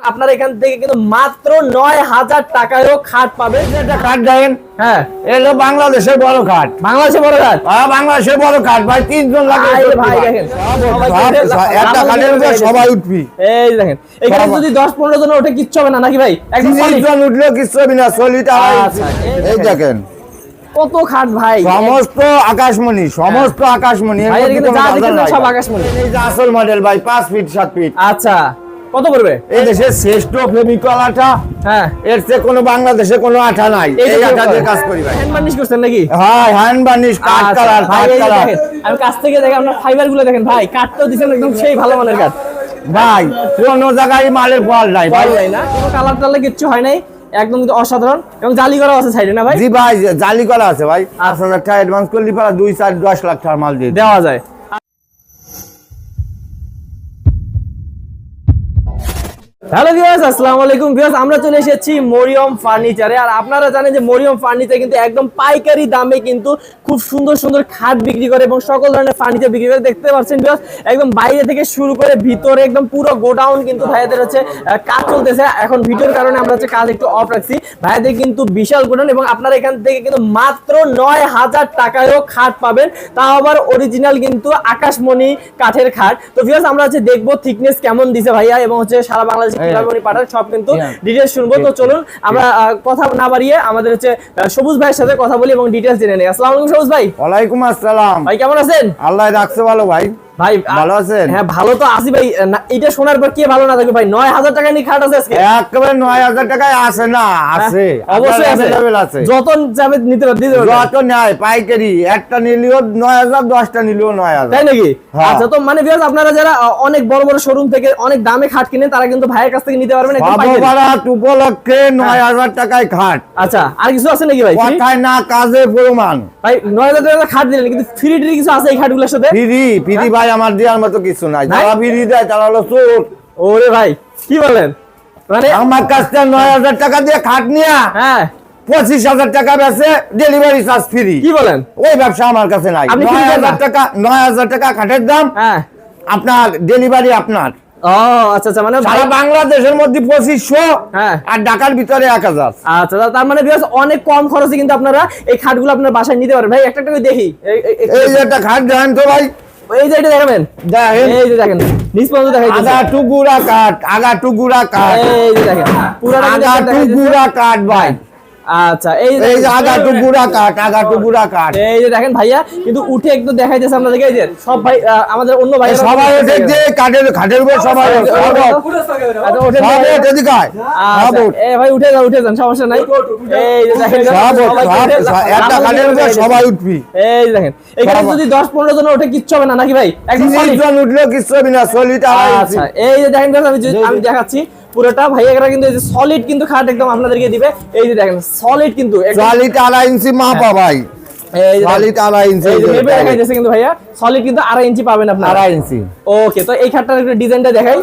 আপনারা এখান থেকে কিন্তু মাত্র নয় হাজার টাকায়ও খাট পাবেন একটা কাঠ দেখেন। হ্যাঁ। বাংলাদেশের বড় কাঠ বাংলাদেশে বড় খাট? হ্যাঁ, বাংলাদেশের বড় কাঠ ভাই তিনজন লাগে ভাই, সত্যি ভাই, ভাই। দেখেন। সব- সবাই সব- কিন্তু একটা রামা কাঠের সবাই উঠবি। এই দেখেন এখানে যদি দশ পনেরো জন ওঠে কিচ্ছু হবে না নাকি ভাই? একদম solid। তিনজন উঠলেও হবে না চল্লিশ এই এই দেখেন। কত খাট ভাই। সমস্ত আকাশমণি সমস্ত আকাশমণি। এর ভাই, এর মধ্যে কিন্তু কোনো যা বাজার দেখেছেন নাই সব আকাশমণি। এই যে আসল মডেল ভাই পাঁচ ফিট সাত ফিট আচ্ছা। কত পড়বে এই দেশের শ্রেষ্ঠ আঠা হ্যাঁ। এর চেয়ে কোনো বাংলাদেশে কোনো আঠা নাই। এই আঠা দিয়ে কাজ করি ভাই। হ্যান্ড বার্নিশ করছেন নাকি? হ্যাঁ হ্যান্ড বার্নিশ আচ্ছা, কালার যে কালার আমি কাছ থেকে দেখেন আপনার ফাইবারগুলো দেখেন ভাই কাঠটাও দিচ্ছেন একদম সেই ভালো মানের কাঠ ভাই কোনো জায়গায় মালের ফল নাই ভাই। না কোনো কালার টালার কিচ্ছু হয় নাই একদম কিন্তু অসাধারণ। এবং জালি করা আছে সাইডে না ভাই? জি ভাই জালি করা আছে ভাই। পাঁচ হাজার টাকা অ্যাডভান্স করলি পারা দুই চার দশ লাখ টাকার মাল দিয়ে দেওয়া যায়। হ্যালো ভিউয়ার্স আসসালামু আলাইকুম। ভিউয়ার্স আমরা চলে এসেছি মরিয়ম ফার্নিচারে আর আপনারা জানেন যে মরিয়ম ফার্নিচার কিন্তু একদম পাইকারি দামে কিন্তু খুব সুন্দর সুন্দর খাট বিক্রি করে এবং সকল ধরনের ফার্নিচার বিক্রি করে। দেখতে পাচ্ছেন ভিউয়ার্স একদম বাইরে থেকে শুরু করে ভিতরে একদম পুরো গোডাউন কিন্তু ভাইয়াদের হচ্ছে কাজ চলতেছে। এখন ভিডিওর কারণে আমরা হচ্ছে কাজ একটু অফ রাখছি। ভাইয়াদের কিন্তু বিশাল গোডাউন এবং আপনারা এখান থেকে কিন্তু মাত্র নয় হাজার টাকায়ও খাট পাবেন। তাও আবার অরিজিনাল কিন্তু আকাশমণি কাঠের খাট। তো ভিউয়ার্স আমরা হচ্ছে দেখব থিকনেস কেমন দিছে ভাইয়া এবং হচ্ছে সারা বাংলাদেশে পাঠান সব কিন্তু. ডিটেলস শুনব। তো চলুন আমরা কথা না বাড়িয়ে আমাদের হচ্ছে সবুজ ভাইয়ের সাথে কথা বলি এবং ডিটেলস জেনে নেই। আসসালামু আলাইকুম সবুজ ভাই। ওয়ালাইকুম আসসালাম। ভাই কেমন আছেন? আল্লাহ রাখছে ভালো ভাই। ভাই ভালো আছেন? হ্যাঁ ভালো তো আছি ভাই। এটা শোনার পর কে ভালো না থাকবে ভাই? নয় হাজার টাকা নিয়ে খাট আছে আজকে। একেবারে নয় হাজার টাকায় আছে না আছে। হ্যাঁ, অবশ্যই আছে। আছে। যত যাবে নিতে পারবে যত নেয় পাইকারি একটা নিলেও নিলেও তাই নাকি? হ্যাঁ। আচ্ছা তো মানে ভিউয়ার্স আপনারা যারা অনেক বড় বড় শোরুম থেকে অনেক দামে খাট কিনেন তারা কিন্তু ভাইয়ের কাছ থেকে নিতে পারবেন একদম পাইকারি। বাবুবারাত উপলক্ষে নয় হাজার টাকায় খাট। আচ্ছা আর কিছু আছে নাকি ভাই? কথায় না কাজে প্রমাণ। ভাই নয় হাজার টাকা খাট দিলেন কিন্তু ফ্রি ট্রি কিছু আছে এই খাটগুলোর সাথে? ফিরি ফিরি ভাই আমার দেওয়ার মতো কিছু নাই? যারা ফিরি দেয় তারা হলো চোর। ওরে ভাই কি বলেন? মানে আমার কাছ থেকে নয় হাজার টাকা দিয়ে খাট নিয়া হ্যাঁ। পঁচিশ হাজার টাকা বেছে ডেলিভারি চার্জ ফ্রি কি বলেন? ওই ব্যবসা আমার কাছে নাই। নয় হাজার টাকা নয় হাজার টাকা খাটের দাম হ্যাঁ। আপনার ডেলিভারি আপনার। আচ্ছা আচ্ছা মানে সারা ভাই- বাংলাদেশের মধ্যে পঁচিশশো হ্যাঁ। আর ঢাকার ভিতরে এক হাজার। আচ্ছা তার মানে বিকজ অনেক কম খরচে কিন্তু আপনারা এই খাটগুলো আপনার বাসায় নিতে পারেন ভাই একটা দেখি। এই- একটা খাট দেখেন তো ভাই। এই যে এটা দেখাবেন। দেখেন। এই যে দেখেন। নিচ পর্যন্ত দেখাই আগা টুকুরা কাঠ আগা টুকুরা কাট এই যে দেখেন। কিন্তু আগা। টুকুরা কাঠ ভাই। আচ্ছা এই এই যে দেখেন, আগা টুকুরা কাঠ আগা টুকুরা কাঠ এই যে দেখেন ভাইয়া কিন্তু উঠে একটু দেখাইতেছে আপনাদেরকে এই যে সব ভাই আমাদের অন্য ভাই সবাই ওঠে যে কাঠের খাটের উপর সবাই ওঠে, সব ওঠে। আচ্ছা ওঠেন সব ভাই। ওঠে, সব আচ্ছা, ভাই উঠে যান উঠে যান সমস্যা নাই। এই যে দেখেন সব সবাই সব- উঠে যান। সব- একটা খাটের উপর সবাই উঠবি। এই দেখেন এখানে যদি দশ পনেরো জন ওঠে কিচ্ছু হবে না নাকি ভাই? উঠলেও কিছু হবে না আচ্ছা এই যে দেখেন আমি আমি দেখাচ্ছি। পুরোটা ভাইয়ারা কিন্তু এই যে সলিড কিন্তু খাট একদম আপনাদেরকে দিবে। এই যে দেখেন সলিড কিন্তু আড়াই ইঞ্চি মাপা ভাই সলিড কিন্তু আড়াই ইঞ্চি পাবেন আপনারা। আড়াই ইঞ্চি। ওকে তো এই খাটটার একটু ডিজাইনটা দেখাই।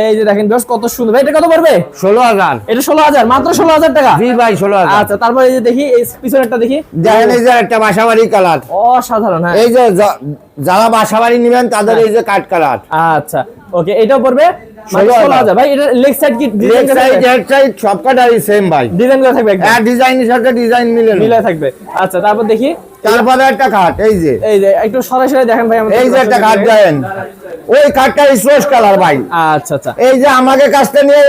এই যে দেখেন বেশ কত সুন্দর। এটা কত পড়বে? ষোলো হাজার। এটা ষোলো হাজার মাত্র ষোলো হাজার টাকা? জি ভাই ষোলো হাজার। আচ্ছা তারপরে এই যে দেখি এই পিছনেরটা দেখি। দেখেন এই যে একটা বাসাবাড়ি কালার। অসাধারণ হ্যাঁ। এই যে যারা বাসাবাড়ি নিবেন তাদের এই যে কাঠ কালার। আচ্ছা ওকে এটাও পড়বে। ষোলো ষোলো হাজার। হাজার ভাই এটা লেগ সাইড কি design left side head side সব সেম ভাই। ডিজাইন করা থাকবে হ্যাঁ ডিজাইনের সাথে ডিজাইন মিলে মিলে থাকবে। আচ্ছা তারপর দেখি। তারপরে একটা খাট এই যে। এই যে একটু সরাসরি দেখেন ভাই এই যে একটা খাট ওই খাটটা স্পোর্টস কালার ভাই। আচ্ছা আচ্ছা। এই যে আমাকে নিয়ে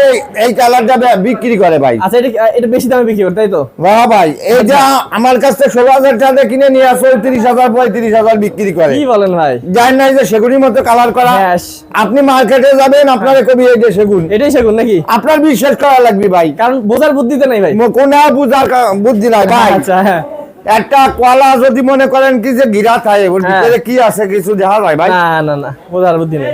এই- কালারটা বিক্রি করে ভাই। আচ্ছা এটা এটা বেশি দামে বিক্রি করে তাই তো? বাবা ভাই। এই যে আমার কাছ থেকে ষোলো হাজার টাকা কিনে নিয়ে আসো চৌত্রিশ হাজার পঁয়ত্রিশ হাজার বিক্রি করে। কি বলেন ভাই? জানেন না এই যে সেগুনির মতো কালার করা? হ্যাঁ। আপনি মার্কেটে যাবেন আপনার কবি এই যে সেগুন। এটাই সেগুন নাকি? আপনার বিশ্বাস করা লাগবে ভাই। কারণ বোঝার বুদ্ধিতে নাই ভাই। কোন বুঝার বুদ্ধি নাই ভাই। আচ্ছা হ্যাঁ। একটা কলা যদি মনে করেন কি যে গিরা থাকে ওর হ্যাঁ। ভিতরে কি আছে কিছু দেখা যায় ভাই? না না না বোঝার বুদ্ধি নেই।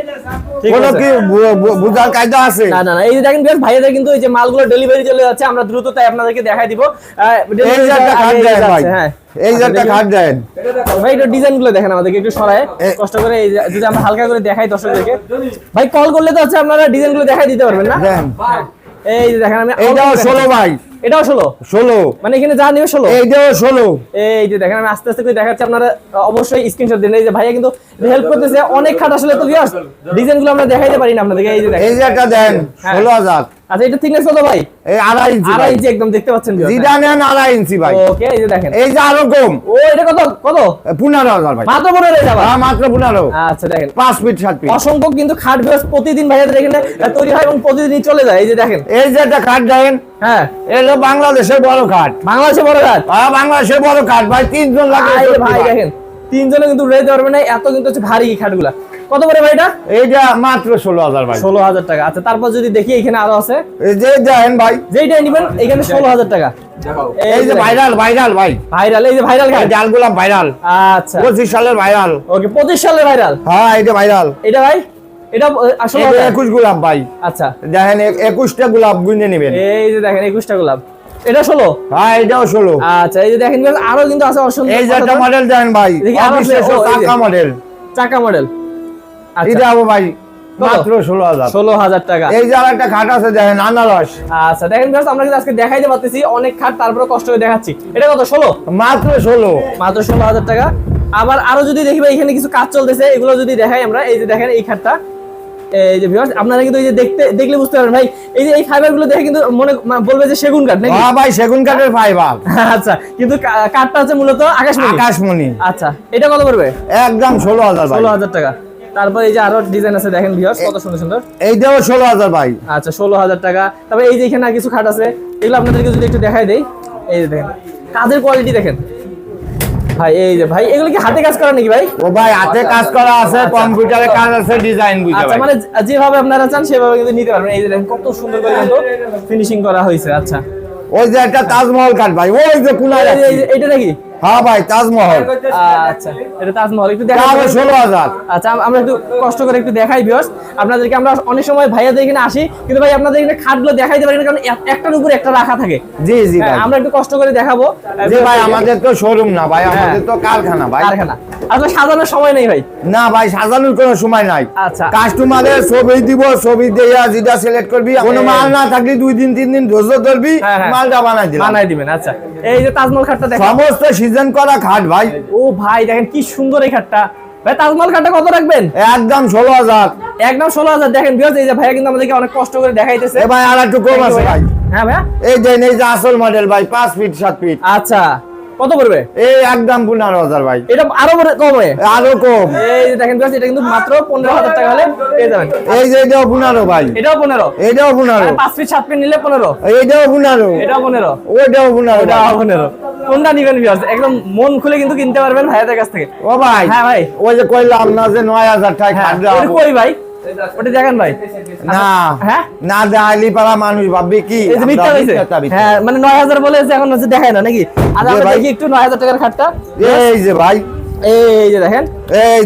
কোনো কি বু- বু- কায়দা আছে? না না এই যে দেখেন বেশ ভাইয়াদের কিন্তু এই যে মালগুলো ডেলিভারি চলে যাচ্ছে আমরা দ্রুত তাই আপনাদেরকে দেখাই দিব। এই যে একটা ভাই। হ্যাঁ। এই যে আচ্ছা, একটা দেন। ভাই একটু ডিজাইনগুলো দেখেন আমাদেরকে একটু সরায়। কষ্ট করে এই যদি আমরা হালকা করে দেখাই দর্শকদেরকে। ভাই কল করলে তো হচ্ছে আপনারা ডিজাইনগুলো দেখাই দিতে পারবেন না? এই যে দেখেন আমি এইটাও অল্প ষোলো দেখাচ্ছি। ভাই। এটাও ষোলো? ষোলো। মানে এখানে যা নিবে ষোলো? এইটাও ষোলো। এই যে দেখেন আমি আস্তে আস্তে করে দেখাচ্ছি আপনারা অবশ্যই স্ক্রিনশট দিন এই যে ভাইয়া কিন্তু হেল্প করতেছে অনেক খাট আসলে তো ডিজাইনগুলো আমরা দেখাইতে পারি না আপনাদেরকে এই যে দেখেন। এই যে একটা দেন হ্যাঁ। ষোলো হাজার। আচ্ছা এটা থিকনেস কত ভাই? এই আড়াই ইঞ্চি আড়াই ইঞ্চি একদম দেখতে পাচ্ছেন নেন আড়াই ইঞ্চি ভাই। হ্যাঁ। ওকে এই যে দেখেন। এই যে আরও কম। ও এটা কত? কত? পনেরো হাজার ভাই। মাত্র পনেরো যাবা হ্যাঁ, মাত্র পনেরো। আচ্ছা দেখেন। পাঁচ ফিট সাত ফিট অসংখ্য কিন্তু খাট প্রতিদিন এখানে তৈরি হয় এবং প্রতিদিনই চলে যায়। এই যে দেখেন। এই যে একটা খাট দেন হ্যাঁ। এটা বাংলাদেশের বড় খাট। বাংলাদেশে বড় খাট? হ্যাঁ, বাংলাদেশের বড় খাট ভাই তিনজন লাগে ভাই ভাই। দেখেন তিনজনে কিন্তু রেতে পারবে না এত কিন্তু হচ্ছে ভারী খাটগুলা। কত করে ভাই এটা? এইটা মাত্র ষোলো হাজার ভাই। ষোলো হাজার টাকা। আচ্ছা তারপর যদি দেখি এখানে আরও আছে? এই যে দেন ভাই। যেইটা নিবেন এখানে ষোলো হাজার টাকা। এই যে ভাইরাল ভাইরাল ভাই। ভাইরাল এই যে ভাইরাল জালগুলা ভাইরাল। আচ্ছা। পঁচিশ সালের ভাইরাল। ওকে পঁচিশ সালে ভাইরাল? হ্যাঁ এটা ভাইরাল। এটা ভাই? এটা আসলে গোলাপ ভাই। আচ্ছা। দেখেন এ- একুশটা গোলাপ গুনে নেবেন। এই যে দেখেন একুশটা গোলাপ। এটা ষোলো? হ্যাঁ এটাও আচ্ছা এই যে দেখেন আরও কিন্তু আছে অসংখ্য এই যে মডেল ভাই। অবিশ্বাস্য। চাকা মডেল চাকা মডেল এটা আবো ভাই মাত্র ষোলো হাজার। ষোলো হাজার টাকা। এই যে একটা খাট আছে দেখেন আনারস। আচ্ছা দেখেন আমরা কিন্তু আজকে দেখাইতে পারতেছি অনেক খাট তারপরে কষ্ট করে দেখাচ্ছি। এটা কত ষোলো? মাত্র ষোলো। মাত্র ষোলো হাজার টাকা। আবার আরও যদি দেখি ভাই এখানে কিছু কাজ চলতেছে এগুলো যদি দেখাই আমরা এই যে দেখেন এই খাটটা। এই যে আপনারা কিন্তু এই যে দেখতে দেখলে বুঝতে পারবেন ভাই এই যে এই ফাইবারগুলো দেখে কিন্তু মনে বলবে যে সেগুন কাঠ নাকি? হ্যাঁ ভাই সেগুন কাঠের ফাইবার আচ্ছা কিন্তু কাঠটা হচ্ছে মূলত আকাশমণি। আকাশমণি। আচ্ছা এটা কত পড়বে? একদম ষোলো হাজার ভাই। ষোলো হাজার টাকা। তারপর এই যে আরও ডিজাইন আছে দেখেন ভিউয়ার্স কত সুন্দর সুন্দর। এইটাও ষোলো হাজার ভাই। আচ্ছা ষোলো হাজার টাকা। তারপরে এই যে এখানে আর কিছু খাট আছে এগুলো আপনাদেরকে যদি একটু দেখাই দেই এই যে দেখেন কাজের কোয়ালিটি দেখেন। ভাই এই যে ভাই এগুলো কি হাতে কাজ করা নাকি ভাই? ও ভাই হাতে কাজ করা আছে কম্পিউটারে কাজ আছে ডিজাইন আচ্ছা মানে যেভাবে আপনারা চান সেভাবে কিন্তু নিতে পারবেন। এই যে দেখেন কত সুন্দর করে কিন্তু ফিনিশিং করা হয়েছে আচ্ছা। ওই যে একটা তাজমহল কাঠ ভাই ওই যে- এটা নাকি? হ্যাঁ ভাই তাজমহল। আচ্ছা এটা তাজমহল একটু দেখা তাহলে ষোলো হাজার। আচ্ছা আমরা একটু কষ্ট করে একটু দেখাই ভিউয়ার্স আপনাদেরকে আমরা অনেক সময় ভাইয়াদের এখানে আসি কিন্তু ভাই আপনাদের এখানে খাটগুলো দেখাইতে পারি না কারণ একটার উপর একটা রাখা থাকে। জি জি হ্যাঁ, ভাই। আমরা একটু কষ্ট করে দেখাবো। জি ভাই আমাদের তো শোরুম না ভাই হ্যাঁ। আমাদের তো কারখানা ভাই। কারখানা। আসলে সাজানোর সময় নেই ভাই। না ভাই সাজানোর কোনো সময় নাই। আচ্ছা। কাস্টমারের ছবি দিব ছবি দিয়া যেটা সিলেক্ট করবি কোনো মাল না থাকলে দুই দিন তিন দিন ধৈর্য ধরবি হ্যাঁ। মালটা বানাই দিলাম। বানাই দিবেন আচ্ছা। এই যে তাজমহল খাটটা দেখেন। সমস্ত সিজন করা খাট ভাই। ও ভাই দেখেন কি সুন্দর এই খাটটা। ভাই তাজমহল খাটটা কত রাখবেন? একদম ষোলো হাজার। একদম ষোলো হাজার। দেখেন ভিউয়ার্স এই যে ভাইয়া কিন্তু আমাদেরকে অনেক কষ্ট করে দেখাইতেছে। ভাই আর একটু কম আছে ভাই। হ্যাঁ ভাই এই যে এই যে আসল মডেল ভাই পাঁচ ফিট সাত ফিট আচ্ছা। কত করবে এই একদম পনেরো হাজার ভাই। এটা আরও কমে আরও কম। এই দেখেন এটা কিন্তু মাত্র পনেরো হাজার টাকা হলে পেয়ে যাবেন। এই যে এটাও পনেরো ভাই। এটাও পনেরো? এটাও পনেরো। পাঁচ ফিট সাত ফিট নিলে পনেরো। এইটাও পনেরো। এটাও পনেরো। ওইটাও পনেরো ওটাও পনেরো। কোনটা নিবেন? একদম মন খুলে কিন্তু কিনতে পারবেন ভাইয়াদের কাছ থেকে। ও ভাই হ্যাঁ ভাই। ওই যে কইলাম না যে নয় হাজার টাকা হ্যাঁ। কই ভাই। ওটা দেখেন ভাই। না। হ্যাঁ? না দেখাইলি পারা মানুষ ভাববে কি? এই যে মিথ্যা আমরা হয়েছে মিথ্যা মিথ্যা। হ্যাঁ মানে নয় হাজার বলেছে এখন হচ্ছে দেখায় না নাকি? আর আমরা দেখি একটু নয় হাজার টাকার খাটটা। এই যে ভাই। এই যে দেখেন। এই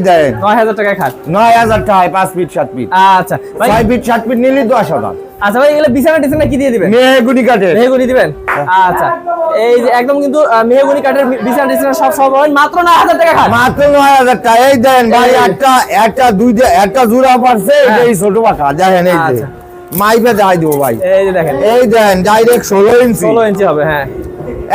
নয় হাজার টাকার খাট। নয় হাজার টাকায় পাঁচ ফিট সাত ফিট। আচ্ছা ভাই। ছয় ফিট সাত ফিট নিলি দশ হাজার। আচ্ছা ভাই এগুলো বিছানা টিছানা কি দিয়ে দিবেন? মেহগুনি কাঠের। মেহগুনি দিবেন? আচ্ছা। এই যে একদম কিন্তু মেহগুনি কাঠের বিছানা টিছানা সব সব পাবেন মাত্র নয় হাজার টাকা খান। মাত্র নয় হাজার টাকা। এই দেন ভাই একটা একটা দুই একটা জোড়া পারছে হ্যাঁ। এই ছোট পাখা। দেখেন এই যে। আচ্ছা। মাইপে দেখাই দেবো ভাই। এই যে দেখেন। এই দেন ডাইরেক্ট ষোলো ইঞ্চি। ষোলো ইঞ্চি হবে হ্যাঁ।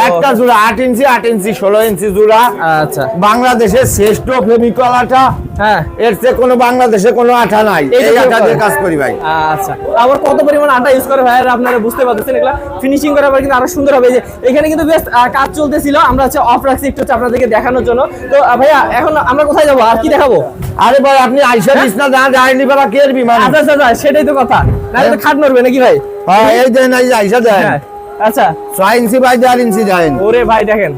একটা জোড়া আট ইঞ্চি আট ইঞ্চি ষোলো ইঞ্চি জোড়া। আচ্ছা। বাংলাদেশের শ্রেষ্ঠ ফেমিকল আঠা হ্যাঁ। এর চেয়ে কোনো বাংলাদেশে কোনো আঠা নাই। এই আঠা দিয়ে কাজ করি ভাই। আচ্ছা। আবার কত পরিমাণ আটা ইউজ করে ভাইয়ারা আপনারা বুঝতে পারতেছেন এগুলা? ফিনিশিং করার পর কিন্তু আরও সুন্দর হবে। যে এখানে কিন্তু বেশ কাজ চলতেছিল। আমরা হচ্ছে অফ রাখছি একটু আপনাদেরকে দেখানোর জন্য। তো ভাইয়া এখন আমরা কোথায় যাব? আর কি দেখাবো? আরে ভাই আপনি আইসা দিস না যা যায়নি বাবা কে বিমান? আচ্ছা আচ্ছা আচ্ছা, সেটাই তো কথা। না তো খাট নড়বে নাকি ভাই? হ্যাঁ এই দেন এই আইসা দেন। হ্যাঁ। আচ্ছা। ছয় ইঞ্চি বাই দেড় ইঞ্চি ওরে ভাই দেখেন।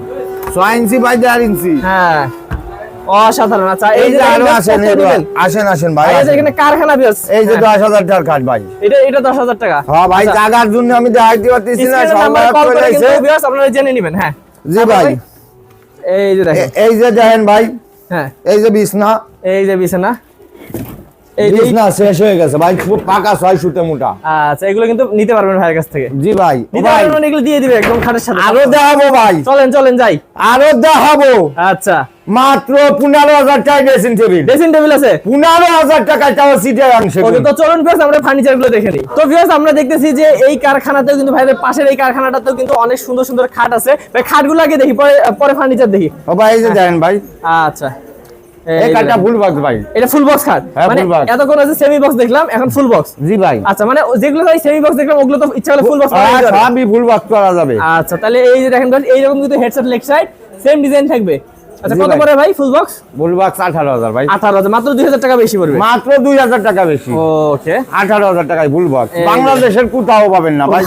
ছয় ইঞ্চি বাই দেড় ইঞ্চি। হ্যাঁ। অসাধারণ আচ্ছা এই যে আরও আসেন? আসেন আসেন ভাই যে এখানে কারখানা বিয়াস। এই যে দশ হাজার টাকার কাঠ ভাই। এটা এটা দশ হাজার টাকা। হ্যাঁ ভাই আচ্ছা, জাগার জন্য আমি দেখাইতে পারতেছি না কল করে। কিন্তু viewers আপনারা জেনে নেবেন হ্যাঁ। জি ভাই। এই যে দেখেন। এই যে দেখেন ভাই। হ্যাঁ। এই যে বিছনা। এই যে বিছানা। এই শেষ হয়ে গেছে। ভাই খুব পাকা ছয় সুতে মোটা। আচ্ছা এগুলো কিন্তু নিতে পারবেন ভাইয়ের কাছ থেকে। জি ভাই নিতে পারবেন মানে এগুলো দিয়ে দিবে একদম খাটের সাথে। আরও দেখাবো ভাই। চলেন চলেন যাই। আরও দেখাবো। আচ্ছা। মাত্র পনেরো হাজার টাকা ড্রেসিং টেবিল ড্রেসিং টেবিল আছে। পনেরো হাজার টাকা তাও সিটের অংশ তো চলুন ভিউয়ার্স আমরা ফার্নিচারগুলো দেখে নিই। তো আমরা দেখতেছি যে এই কারখানাতেও কিন্তু ভাইদের পাশের এই কারখানাটাতেও কিন্তু অনেক সুন্দর সুন্দর খাট আছে। ভাই খাটগুলো আগে দেখি পরে পরে ফার্নিচার দেখি। ও ভাই এই যে দেখেন ভাই। আচ্ছা। এই এই কাঠটা ফুল বক্স ভাই। এটা ফুল বক্স খাট? হ্যাঁ, মানে এতক্ষণ আছে সেমি বক্স দেখলাম এখন ফুল বক্স জি ভাই। আচ্ছা মানে যেগুলো ভাই সেমি বক্স দেখলাম ওগুলো তো ইচ্ছা হলে ফুল বক্স আর সবই ফুল বক্স করা যাবে। আচ্ছা তাহলে এই যে দেখেন এইরকম কিন্তু headset leg side same design থাকবে। আচ্ছা কত পড়ে ভাই ফুল বক্স ফুল বক্স আঠারো হাজার ভাই। আঠারো হাজার মাত্র টাকা বেশি পড়বে। মাত্র দুই হাজার টাকা বেশি। ওকে। আঠারো হাজার টাকায় ফুল বক্স বাংলাদেশের কোথাও পাবেন না ভাই।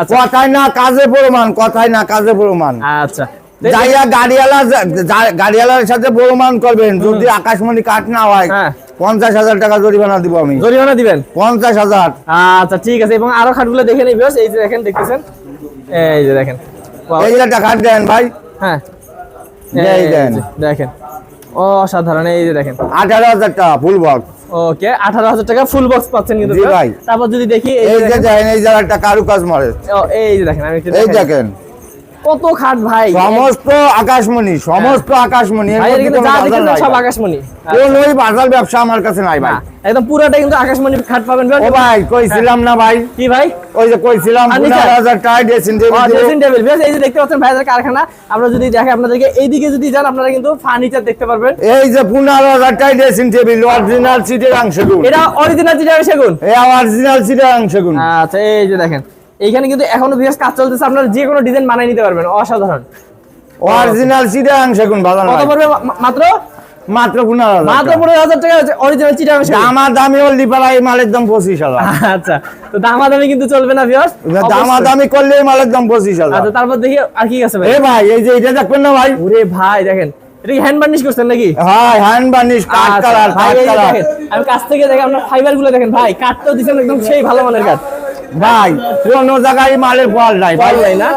আচ্ছা। কথায় না কাজে প্রমাণ কথায় না কাজে প্রমাণ। আচ্ছা যাইয়া গাড়িওয়ালা গাড়িওয়ালার সাথে প্রমাণ করবেন যদি আকাশমণি কাঠ না হয় হ্যাঁ। পঞ্চাশ হাজার টাকা জরিমানা দিব আমি। জরিমানা দিবেন? পঞ্চাশ হাজার। আচ্ছা ঠিক আছে। এবং আরও খাটগুলো দেখে নিবি এই যে দেখেন দেখতেছেন? এই যে দেখেন। এই যে একটা কাঠ দেন ভাই। হ্যাঁ। এই এই দেন। দেখেন। অসাধারণ এই যে দেখেন। আঠারো হাজার টাকা ফুল বক্স ওকে আঠারো হাজার টাকা ফুল বক্স পাচ্ছেন কিন্তু। তারপর যদি দেখি এই যে দেখেন, এই যে একটা কারুকাজ মরে এই যে দেখেন আমি এই দেখেন। কত খাট ভাই? সমস্ত আকাশমণি সমস্ত আকাশমণি ভাই এর মধ্যে কিন্তু কোনো যা বাজার সব। আকাশমণি। ব্যবসা আমার কাছে নাই ভাই। একদম পুরাটা কিন্তু আকাশমণি খাট পাবেন ও ভাই কইছিলাম না ভাই। কি ভাই? ওই যে কইছিলাম আর নিচে? পনেরো হাজার টাকা ড্রেসিং টেবিল ড্রেসিং টেবিল বেশ এই যে দেখতে পাচ্ছেন ভাইদের কারখানা। আমরা যদি দেখে আপনাদেরকে এইদিকে যদি যান আপনারা কিন্তু ফার্নিচার দেখতে পারবেন। এই যে পনেরো হাজার টাকা ড্রেসিং টেবিল অরিজিনাল সিটের অংশ গুণ এটা অরিজিনাল চিটার সেগুন এই অরিজিনাল সিটের অংশ গুণ আচ্ছা এই যে দেখেন। এইখানে কিন্তু এখনও বিশেষ কাজ চলতেছে আপনারা যে কোনো ডিজাইন বানিয়ে নিতে পারবেন অসাধারণ। অরিজিনাল অংশ গুণ বাজার কত পড়বে মাত্র? মাত্র পনেরো হাজার মাত্র টাকা। পনেরো হাজার টাকা অরিজিনাল চিটার দামা দামি হল লিপালা এই মালের দাম পঁচিশ হাজার। আচ্ছা তো দামাদামি কিন্তু চলবে না ভিউয়ার্স দামা দামি করলে এই মালের দাম পঁচিশ হাজার। আচ্ছা তারপর দেখি আর কি আছে ভাই। এ ভাই এই যে এটা দেখবেন না ভাই? ওরে ভাই দেখেন। এটা কি হ্যান্ড বার্নিশ করছেন নাকি? হ্যাঁ হ্যান্ড বার্নিশ আচ্ছা, কালার ভাই, এই কালার দেখেন, আমি কাছ থেকে দেখে আপনার ফাইবারগুলো দেখেন। ভাই কাঠটাও দিছেন একদম সেই ভালো মানের কাঠ ভাই কোন জায়গায় মালের ফল নাই ভাই নাই না?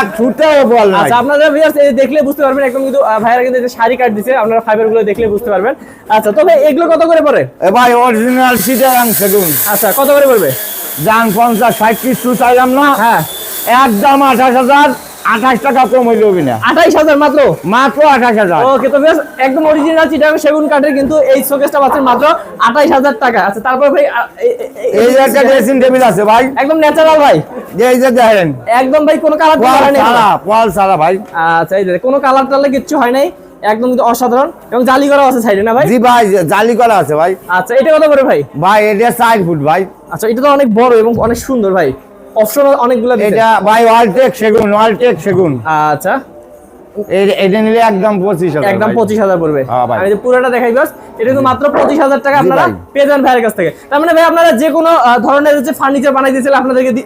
এক ছুটেও ফল নাই। আচ্ছা আপনারা ভিউয়ার্স এই দেখলে বুঝতে পারবেন একদম কিন্তু ভাইরা কিন্তু যে শাড়ি কাট দিছে আপনারা ফাইবারগুলো দেখলে বুঝতে পারবেন। আচ্ছা তবে এগুলো কত করে পড়ে? এ ভাই অরিজিনাল সিটের গুণ আচ্ছা কত করে পড়বে? যান পঞ্চাশ ষাট কিছু চাইলাম না। হ্যাঁ। একদম আঠাশ হাজার। আঠাশ টাকা কম হইল না। আঠাইশ হাজার মাত্র? মাত্র আঠাশ হাজার। ওকে তো বেশ একদম অরিজিনাল চিটাং সেগুন কাঠের কিন্তু এই শোকেসটা পাচ্ছেন মাত্র আঠাইশ হাজার টাকা। আচ্ছা তারপর ভাই এই যে একটা ড্রেসিং টেবিল আছে ভাই। একদম ন্যাচারাল ভাই। এই যে দেখেন। একদম ভাই কোনো কালার পল সারা পল সারা ভাই। আচ্ছা এই কোনো কালার টালার কিচ্ছু হয় নাই। একদম কিন্তু অসাধারণ। এবং জালি করা আছে সাইডে না ভাই? জি ভাই জালি করা আছে ভাই। আচ্ছা এটা কত করে ভাই? ভাই এটা চার ফুট ভাই। আচ্ছা এটা তো অনেক বড় এবং অনেক সুন্দর ভাই। অপশন অনেকগুলো এটা ভাই ওয়ালটেক সেগুন ওয়ালটেক সেগুন। আচ্ছা। এই- এটা নিলে একদম পঁচিশ হাজার একদম। পঁচিশ হাজার পড়বে। হ্যাঁ আমি পুরোটা দেখাই বাস। এটা কিন্তু মাত্র পঁচিশ হাজার টাকা আপনারা পেয়ে যান ভাইয়ের কাছ থেকে। তার মানে ভাই আপনারা যে কোনো ধরনের ফার্নিচার বানাই দিয়েছিল আপনাদেরকে যে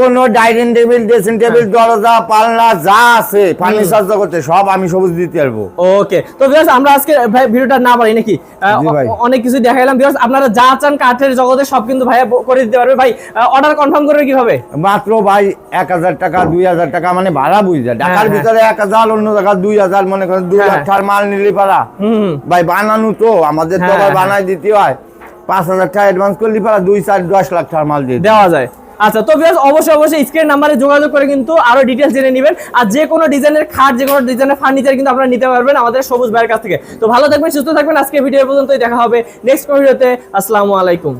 কোনো ডাইনিং টেবিল ড্রেসিং টেবিল দরজা পাল্লা যা আছে ফার্নিচার জগতে সব আমি সবুজ দিতে পারব। ওকে তো ভিউয়ার্স আমরা আজকে ভাই ভিডিওটা না পারি নাকি? অনেক কিছু দেখাইলাম। ভিউয়ার্স আপনারা যা চান কাঠের জগতে সব কিন্তু ভাইয়া করে দিতে পারবে। ভাই অর্ডার কনফার্ম করবে কীভাবে? মাত্র ভাই এক হাজার টাকা দুই হাজার টাকা মানে ভাড়া বুঝা ঢাকার হ্যাঁ। ভিতরে এক হাজার অন্য জায়গা দুই হাজার মনে করেন দুই হ্যাঁ। লাখ মাল নিলে পারা। ভাই বানানো তো। আমাদের তো হ্যাঁ, আবার হ্যাঁ। বানাই দিতে হয়। পাঁচ হাজার টাকা অ্যাডভান্স করলে পারা দুই চার দশ লাখ টাকার মাল দিয়ে দেওয়া যায়। আচ্ছা তো ভিউয়ার্স অবশ্যই অবশ্যই স্ক্রিন নাম্বারে যোগাযোগ করে কিন্তু আরও ডিটেলস জেনে নেবেন। আর যে কোনো ডিজাইনের খাট যে কোনো ডিজাইনের ফার্নিচার কিন্তু আপনারা নিতে পারবেন আমাদের সবুজ ভাইয়ের কাছ থেকে। তো ভালো থাকবেন সুস্থ থাকবেন। আজকে ভিডিও পর্যন্তই দেখা হবে। নেক্সট ভিডিওতে আসসালামু আলাইকুম।